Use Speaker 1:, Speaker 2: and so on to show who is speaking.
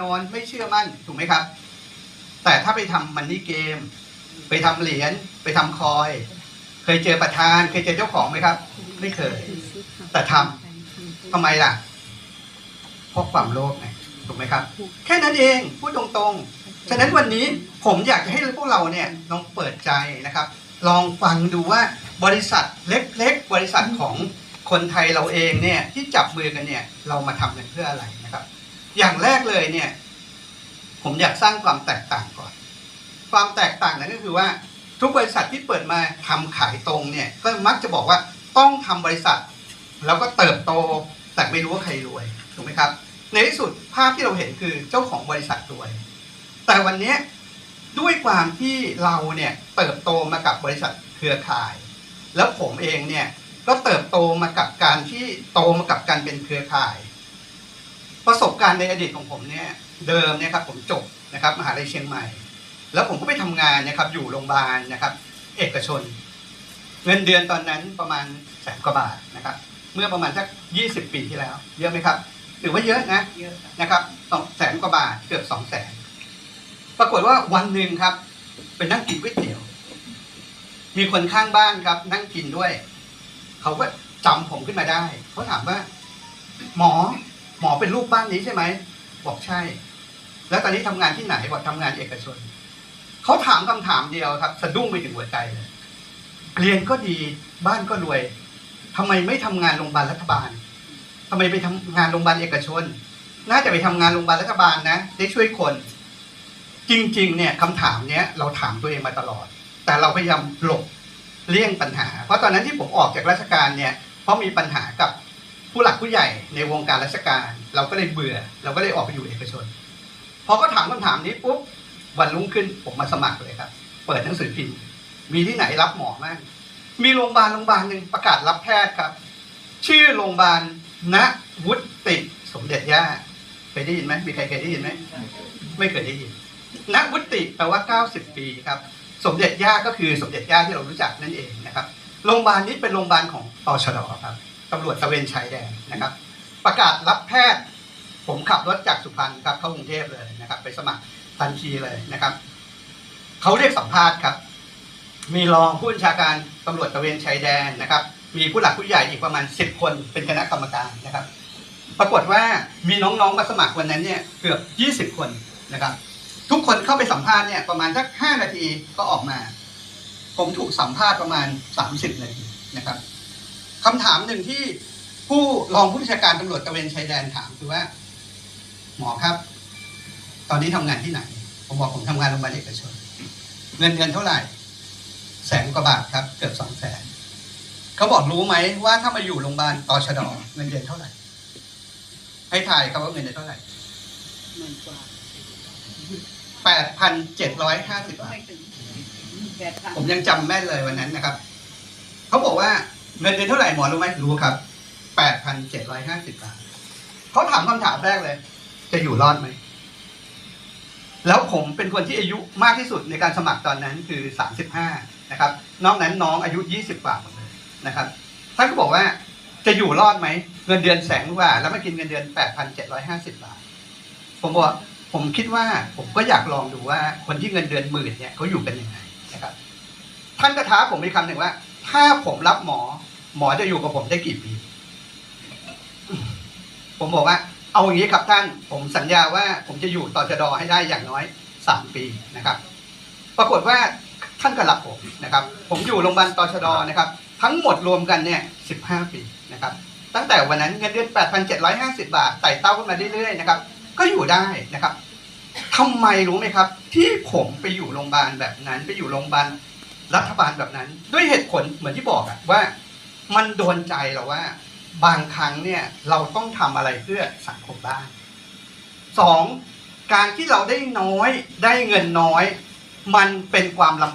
Speaker 1: นอนไม่เชื่อมั่นถูกไหมครับ แต่ถ้าไปทำมันนี่เกม ไปทำเหรียญไปทำคอย เคยเจอประธาน เคยเจอเจ้าของไหมครับ ไม่เคย แต่ทำทำไมล่ะเพราะความโลภไงถูกไหมครับ แค่นั้นเองพูดตรงๆ ฉะนั้นวันนี้ผมอยากจะให้พวกเราเนี่ยลองเปิดใจนะครับ ลองฟังดูว่าบริษัทเล็กๆ บริษัทของคนไทยเราเองเนี่ยที่จับมือกันเนี่ยเรามาทำกันเพื่ออะไรนะครับ อย่างแรกเลยเนี่ย ผมอยากสร้างความแตกต่างก่อน ความแตกต่างนั้นก็คือว่าทุกบริษัทที่เปิดมาทำขายตรงเนี่ยก็มักจะบอกว่าต้องทำบริษัท แล้วก็เติบโตแต่ไม่รู้ว่าใครรวยถูกไหมครับ ในที่สุดภาพที่เราเห็นคือเจ้าของบริษัทรวย แต่วันนี้ด้วยความที่เราเนี่ยเติบโตมากับบริษัทเครือข่าย แล้วผมเองเนี่ยก็เติบโตมากับการที่โตมากับการเป็นเครือข่าย ประสบการณ์ในอดีตของผมเนี่ยเดิมเนี่ยครับผมจบนะครับมหาลัยเชียงใหม่ แล้วผมก็ไปทำงานนะครับอยู่โรงพยาบาลนะครับ เอกชน เงินเดือนตอนนั้นประมาณแสนกว่าบาทนะครับ เมื่อประมาณสักยี่สิบปีที่แล้ว เยอะไหมครับถือว่าเยอะนะ
Speaker 2: เยอะ
Speaker 1: นะครับสองแสนกว่าบาทเกือบสองแสนปรากฏว่าวันหนึ่งครับไปนั่งกินก๋วยเตี๋ยว มีคนข้างบ้านครับ นั่งกินด้วย เขาก็จำผมขึ้นมาได้เขาถามว่า หมอ หมอเป็นลูกบ้านนี้ใช่ไหม บอกใช่ แล้วตอนนี้ทำงานที่ไหนบอกทำงานเอกชน เขาถามคำถามเดียวครับ สะดุ้งไปถึงหัวใจเลย เรียนก็ดีบ้านก็รวยทำไมไม่ทำงานโรงพยาบาลรัฐบาลทำไมไปทำงานโรงพยาบาลเอกชน น่าจะไปทำงานโรงพยาบาลรัฐบาลนะ ได้ช่วยคน จริง ๆ เนี่ยคำถามเนี้ยเราถามตัวเองมาตลอด แต่เราพยายามหลบเลี่ยงปัญหา เพราะตอนนั้นที่ผมออกจากราชการเนี่ย เพราะมีปัญหากับ ผู้หลักผู้ใหญ่ในวงการราชการ เราก็เลยเบื่อ เราก็เลยออกไปอยู่เอกชนพอเขาถามคำถามนี้ปุ๊บวันรุ่งขึ้นผมมาสมัครเลยครับ เปิดหนังสือพิมพ์มีที่ไหนรับหมอบ้างมีโรงพยาบาลโรงพยาบาลหนึ่งประกาศรับแพทย์ครับ ชื่อโรงพยาบาลณวุฒิสมเด็จย่าเคยได้ยินไหมมีใครเคยได้ยินไหมไม่เคยได้ยินณวุฒิแปลว่า 90 ปีครับ สมเด็จย่าก็คือสมเด็จย่าที่เรารู้จักนั่นเองนะครับโรงพยาบาลนี้เป็นโรงพยาบาลของตชดครับ ตำรวจตะเวนชายแดนนะครับ ประกาศรับแพทย์ ผมขับรถจากสุพรรณครับเข้ากรุงเทพเลยนะครับ ไปสมัครทันทีเลยนะครับเขาเรียกสัมภาษณ์ครับ มีรองผู้บัญชาการตำรวจตะเวนชายแดนนะครับ มีผู้หลักผู้ใหญ่อีกประมาณสิบคนเป็นคณะกรรมการนะครับ ปรากฏว่ามีน้องๆมาสมัครวันนั้นเนี่ยเกือบยี่สิบคนนะครับ ทุกคนเข้าไปสัมภาษณ์เนี่ยประมาณสักห้านาทีก็ออกมา ผมถูกสัมภาษณ์ประมาณสามสิบนาทีนะครับ คำถามหนึ่งที่ผู้รองผู้บัญชาการตำรวจตระเวนชายแดนถามคือว่า หมอครับ ตอนนี้ทำงานที่ไหน ผมบอกผมทำงานโรงพยาบาลเอกชน เงินเดือนเท่าไหร่ แสนกว่าบาทครับ เกือบสองแสนเขาบอกรู้ไหมว่าถ้ามาอยู่โรงพยาบาลตชดเงินเดือนเท่าไหร่ ให้ถ่ายครับว่าเงินเดือนเท่าไหร่
Speaker 2: หมื่นกว่า
Speaker 1: แปดพันเจ็ดร้อยห้าสิบบาท
Speaker 2: ไม่ถึงแปดพัน
Speaker 1: ผมยังจำแม่นเลยวันนั้นนะครับ เขาบอกว่า เงินเดือนเท่าไหร่หมอรู้ไหมรู้ครับแปดพันเจ็ดร้อยห้าสิบบาทเขาถามคำถามแรกเลย จะอยู่รอดไหม แล้วผมเป็นคนที่อายุมากที่สุดในการสมัครตอนนั้นคือสามสิบห้านะครับ นอกนั้นน้องอายุยี่สิบกว่าหมดเลยนะครับท่านก็บอกว่าจะอยู่รอดไหม เงินเดือนแสนกว่า แล้วมากินเงินเดือนแปดพันเจ็ดร้อยห้าสิบบาท ผมบอกผมคิดว่าผมก็อยากลองดูว่าคนที่เงินเดือนหมื่นเนี่ยเขาอยู่กันยังไงนะครับ ท่านก็ท้าผมมีคำหนึ่งว่า ถ้าผมรับหมอ หมอจะอยู่กับผมได้กี่ปี ผมบอกว่า เอาอย่างนี้ครับท่าน ผมสัญญาว่าผมจะอยู่ต่อจดอให้ได้อย่างน้อยสามปีนะครับ ปรากฏว่าท่านก็รับผมนะครับ ผมอยู่โรงพยาบาลตชดนะครับ ทั้งหมดรวมกันเนี่ยสิบห้าปีนะครับ ตั้งแต่วันนั้นเงินเดือนแปดพันเจ็ดร้อยห้าสิบาทไต่เต้าขึ้นมาเรื่อยๆนะครับ ก็อยู่ได้นะครับทำไมรู้ไหมครับ ที่ผมไปอยู่โรงพยาบาลแบบนั้น ไปอยู่โรงพยาบาลรัฐบาลแบบนั้น ด้วยเหตุผลเหมือนที่บอกอะว่า มันโดนใจเราว่า บางครั้งเนี่ยเราต้องทำอะไรเพื่อสังคมบ้างสองการที่เราได้น้อยได้เงินน้อย มันเป็นความลำบาก